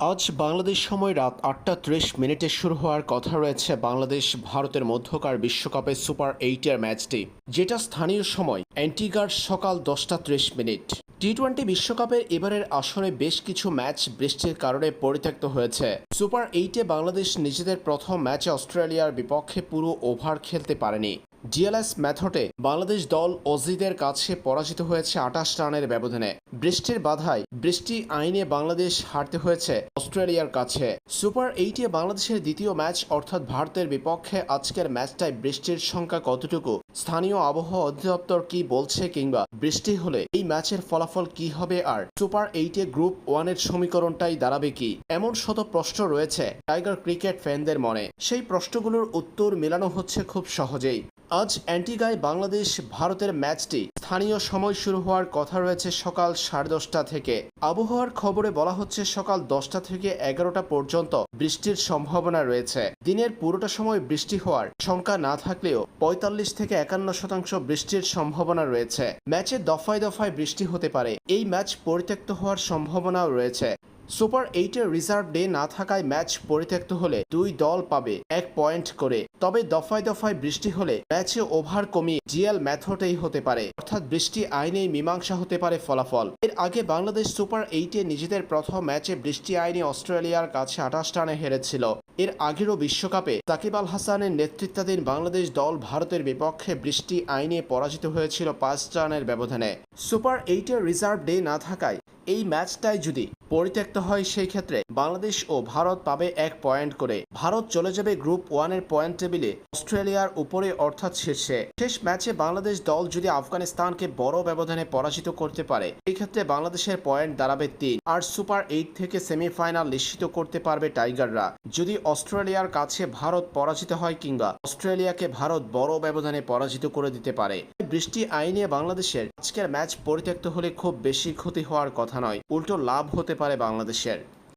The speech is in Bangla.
আজ বাংলাদেশ সময় রাত আটটা ত্রিশ মিনিটে শুরু হওয়ার কথা রয়েছে বাংলাদেশ ভারতের মধ্যকার বিশ্বকাপের সুপার এইটের ম্যাচটি, যেটা স্থানীয় সময় অ্যান্টিগার সকাল দশটা ত্রিশ মিনিট। টি টোয়েন্টি বিশ্বকাপের এবারের আসরে বেশ কিছু ম্যাচ বৃষ্টির কারণে পরিত্যক্ত হয়েছে। সুপার এইটে বাংলাদেশ নিজেদের প্রথম ম্যাচে অস্ট্রেলিয়ার বিপক্ষে পুরো ওভার খেলতে পারেনি। ডিএলএস ম্যাথডে বাংলাদেশ দল অজিদের কাছে পরাজিত হয়েছে আটাশ রানের ব্যবধানে। বৃষ্টির বাধায় বৃষ্টি আইনে বাংলাদেশ হারতে হয়েছে অস্ট্রেলিয়ার কাছে। সুপার এইটে বাংলাদেশের দ্বিতীয় ম্যাচ, অর্থাৎ ভারতের বিপক্ষে আজকের ম্যাচটায় বৃষ্টির সংখ্যা কতটুকু? স্থানীয় আবহাওয়া অধিদপ্তর কি বলছে কিংবা বৃষ্টি হলে এই ম্যাচের ফলাফল কি হবে আর সুপার এইটে গ্রুপ ওয়ানের সমীকরণটাই দাঁড়াবে কি? এমন শত প্রশ্ন রয়েছে টাইগার ক্রিকেট ফ্যানদের মনে। সেই প্রশ্নগুলোর উত্তর মেলানো হচ্ছে খুব সহজেই। আজ অ্যান্টিগায় বাংলাদেশ ভারতের ম্যাচটি স্থানীয় সময় শুরু হওয়ার কথা রয়েছে সকাল সাড়ে দশটা থেকে। আবহাওয়ার খবরে বলা হচ্ছে সকাল দশটা থেকে এগারোটা পর্যন্ত বৃষ্টির সম্ভাবনা রয়েছে। দিনের পুরোটা সময় বৃষ্টি হওয়ার শঙ্কা না থাকলেও পঁয়তাল্লিশ থেকে একান্ন শতাংশ বৃষ্টির সম্ভাবনা রয়েছে। ম্যাচে দফায় দফায় বৃষ্টি হতে পারে। এই ম্যাচ পরিত্যক্ত হওয়ার সম্ভাবনাও রয়েছে। সুপার এইটের রিজার্ভ ডে না থাকায় ম্যাচ পরিত্যক্ত হলে দুই দল পাবে এক পয়েন্ট করে। তবে দফায় দফায় বৃষ্টি হলে ম্যাচে ওভার কমিয়ে জিএল ম্যাথডেই হতে পারে। অর্থাৎ বৃষ্টি আইনেই মীমাংসা হতে পারে ফলাফল। এর আগে বাংলাদেশ সুপার এইটে নিজেদের প্রথম ম্যাচে বৃষ্টি আইনে অস্ট্রেলিয়ার কাছে আঠাশ টানে হেরেছিল। এর আগেরও বিশ্বকাপে সাকিব আল হাসানের নেতৃত্বাধীন বাংলাদেশ দল ভারতের বিপক্ষে বৃষ্টি আইনে পরাজিত হয়েছিল পাঁচ রানের ব্যবধানে। সুপার এইটের রিজার্ভ ডে না থাকায় এই ম্যাচটাই যদি পরিত্যক্ত হয় সেই ক্ষেত্রে বাংলাদেশ ও ভারত পাবে এক পয়েন্ট করে। ভারত চলে যাবে গ্রুপ ওয়ানের পয়েন্ট টেবিলে, অস্ট্রেলিয়ার উপরে অর্থাৎ শীর্ষে। শেষ ম্যাচে বাংলাদেশ দল যদি আফগানিস্তানকে বড় ব্যবধানে পরাজিত করতে পারে, এই ক্ষেত্রে বাংলাদেশের পয়েন্ট দাঁড়াবে তিন। আর সুপার এইট থেকে সেমিফাইনাল নিশ্চিত করতে পারবে টাইগাররা। যদি অস্ট্রেলিয়ার কাছে ভারত পরাজিত হয় কিংবা অস্ট্রেলিয়াকে ভারত বড় ব্যবধানে পরাজিত করে দিতে পারে বৃষ্টি আইনে বাংলাদেশের আজকের ম্যাচ পরিত্যক্ত হলে খুব বেশি ক্ষতি হওয়ার কথা নয়। উল্টো লাভ হতে পারে বাংলাদেশের।